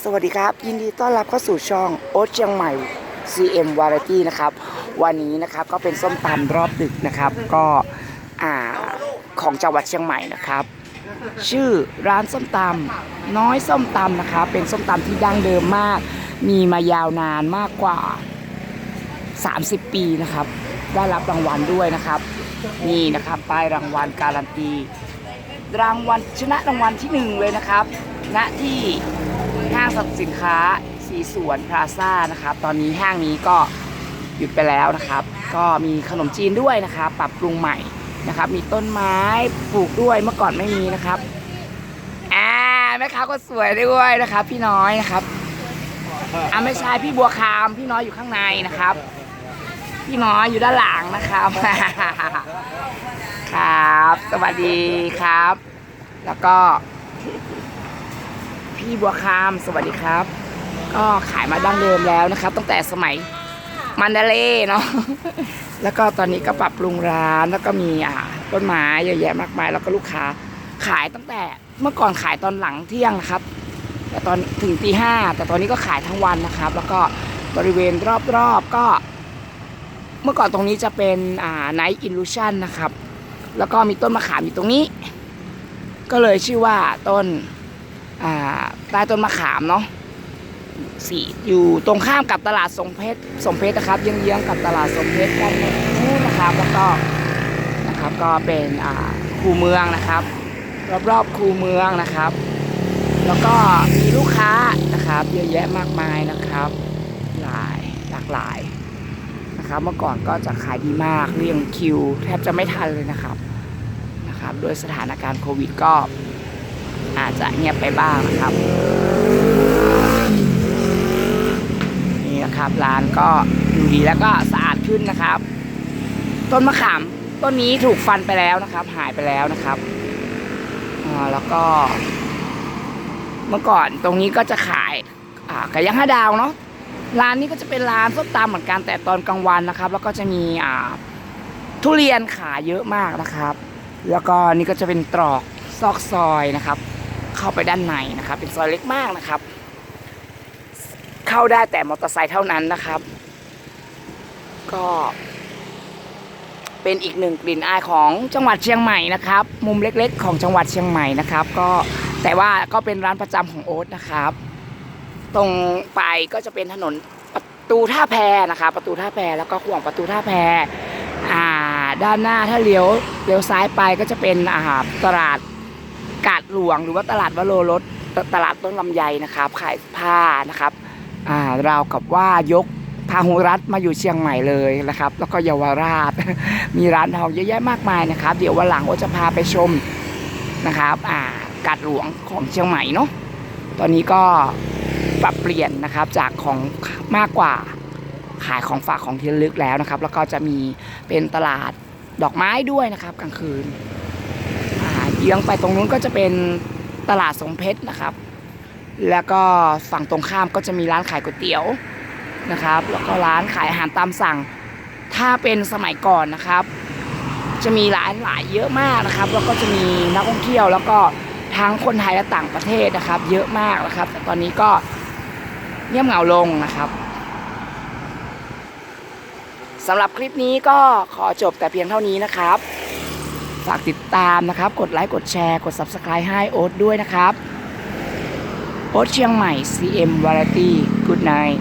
สวัสดีครับ ยินดีต้อนรับเข้าสู่ช่องโอ๊ตเชียงใหม่ CM Variety นะครับ วันนี้นะครับก็เป็นส้มตำรอบดึกนะครับ ก็อ่าของจังหวัดเชียงใหม่นะครับ ชื่อร้านส้มตำน้อยส้มตำนะครับ เป็นส้มตำที่ดั้งเดิมมาก มีมายาวนานมากกว่า 30 ปีนะครับ ได้รับรางวัลด้วยนะครับ นี่นะครับป้ายรางวัลการันตีรางวัลชนะรางวัลที่หนึ่งเลยนะครับณที่ ห้างสรรพสินค้าสีสวนพลาซ่านะครับตอนนี้ห้างนี้ก็หยุดไปแล้วนะครับ ก็มีขนมจีนด้วยนะครับ ปรับปรุงใหม่นะครับ มีต้นไม้ปลูกด้วยเมื่อก่อนไม่มีนะครับอ่าแม่ค้าก็สวยด้วยนะครับ พี่น้อยนะครับอ่าไม่ใช่พี่บัวคามพี่น้อยอยู่ข้างในนะครับ พี่น้อยอยู่ด้านหลังนะครับ ครับ สวัสดีครับ แล้วก็ พี่บัวคามสวัสดีครับ ก็ขายมาดั้งเดิมแล้วนะครับ ตั้งแต่สมัยมันดาเล่เนาะแล้วก็ตอนนี้ก็ปรับปรุงร้านแล้วก็มีอ่าต้นไม้เยอะแยะมากมาย แล้วก็ลูกค้าขายตั้งแต่เมื่อก่อนขายตอนหลังเที่ยงนะครับ แต่ตอนถึงตีห้าแต่ตอนนี้ก็ขายทั้งวันนะครับ แล้วก็บริเวณรอบๆก็ เมื่อก่อนตรงนี้จะเป็นอ่า Night Illusion นะครับ แล้วก็มีต้นมะขามอยู่ตรงนี้ ก็เลยชื่อว่าต้น ใต้ต้นมะขามเนาะสีอยู่ตรงข้ามกับตลาดสมเพชรสมเพชรนะครับเยื้องๆกับตลาดสมเพชรด้านนู้นนะครับแล้วก็นะครับก็เป็นคูเมืองนะครับ รอบๆคูเมืองนะครับ แล้วก็มีลูกค้านะครับเยอะแยะมากมายนะครับ หลายหลากหลายนะครับ เมื่อก่อนก็จะขายดีมากเรียงคิว แทบจะไม่ทันเลยนะครับนะครับด้วยสถานการณ์โควิดก็ อาจจะเงียบไปบ้างนะครับนี่นะครับร้านก็ดูดีแล้วก็สะอาดขึ้นนะครับ ต้นมะขามต้นนี้ถูกฟันไปแล้วนะครับ หายไปแล้วนะครับแล้วก็ เมื่อก่อนตรงนี้ก็จะขายไก่ย่างห้าดาวเนาะร้านนี้ก็จะเป็นร้านส้มตำเหมือนกันแต่ตอนกลางวันนะครับ แล้วก็จะมีอ่าทุเรียนขายเยอะมากนะครับ แล้วก็นี่ก็จะเป็นตรอก ซอกซอยนะครับ เข้าไปด้านในนะครับ เป็นซอยเล็กมากนะครับ เข้าได้แต่มอเตอร์ไซค์เท่านั้นนะครับ ก็ เป็นอีกหนึ่งกลิ่นอายของจังหวัดเชียงใหม่นะครับ มุมเล็กๆ ของจังหวัดเชียงใหม่นะครับ ก็แต่ว่าก็เป็นร้านประจำของโอ๊ตนะครับ ตรงไปก็จะเป็นถนนประตูท่าแพนะคะ ประตูท่าแพแล้วก็ขวงประตูท่าแพอ่าด้านหน้าถ้าเลี้ยวเลี้ยวซ้ายไปก็จะเป็นอ่าตลาด กาดหลวงหรือว่าตลาดวโรรสตตลาดต้นลำไยนะครับ ขายผ้านะครับอ่าราวกับว่ายกพาหุรัตมาอยู่เชียงใหม่เลยนะครับ แล้วก็เยาวราช มีร้านทองเยอะแยะมากมายนะครับ เดี๋ยววันหลังโอจะพาไปชมนะครับอ่ากาดหลวงของเชียงใหม่เนาะตอนนี้ก็ปรับเปลี่ยนนะครับจากของมากกว่าขายของฝากของที่ระลึกแล้วนะครับ แล้วก็จะมีเป็นตลาดดอกไม้ด้วยนะครับกลางคืน เยื้องไปตรงนู้นก็จะเป็นตลาดสมเพชรนะครับ แล้วก็ฝั่งตรงข้ามก็จะมีร้านขายก๋วยเตี๋ยวนะครับ แล้วก็ร้านขายอาหารตามสั่ง ถ้าเป็นสมัยก่อนนะครับ จะมีร้านหลายเยอะมากนะครับ แล้วก็จะมีนักท่องเที่ยว แล้วก็ทั้งคนไทยและต่างประเทศนะครับ เยอะมากนะครับ แต่ตอนนี้ก็เงียบเหงาลงนะครับสำหรับคลิปนี้ก็ขอจบแต่เพียงเท่านี้นะครับ ฝากติดตามนะครับ กดไลค์กดแชร์ กด Subscribe ให้โอ๊ตด้วยนะครับ โอ๊ตเชียงใหม่ CM Variety Good night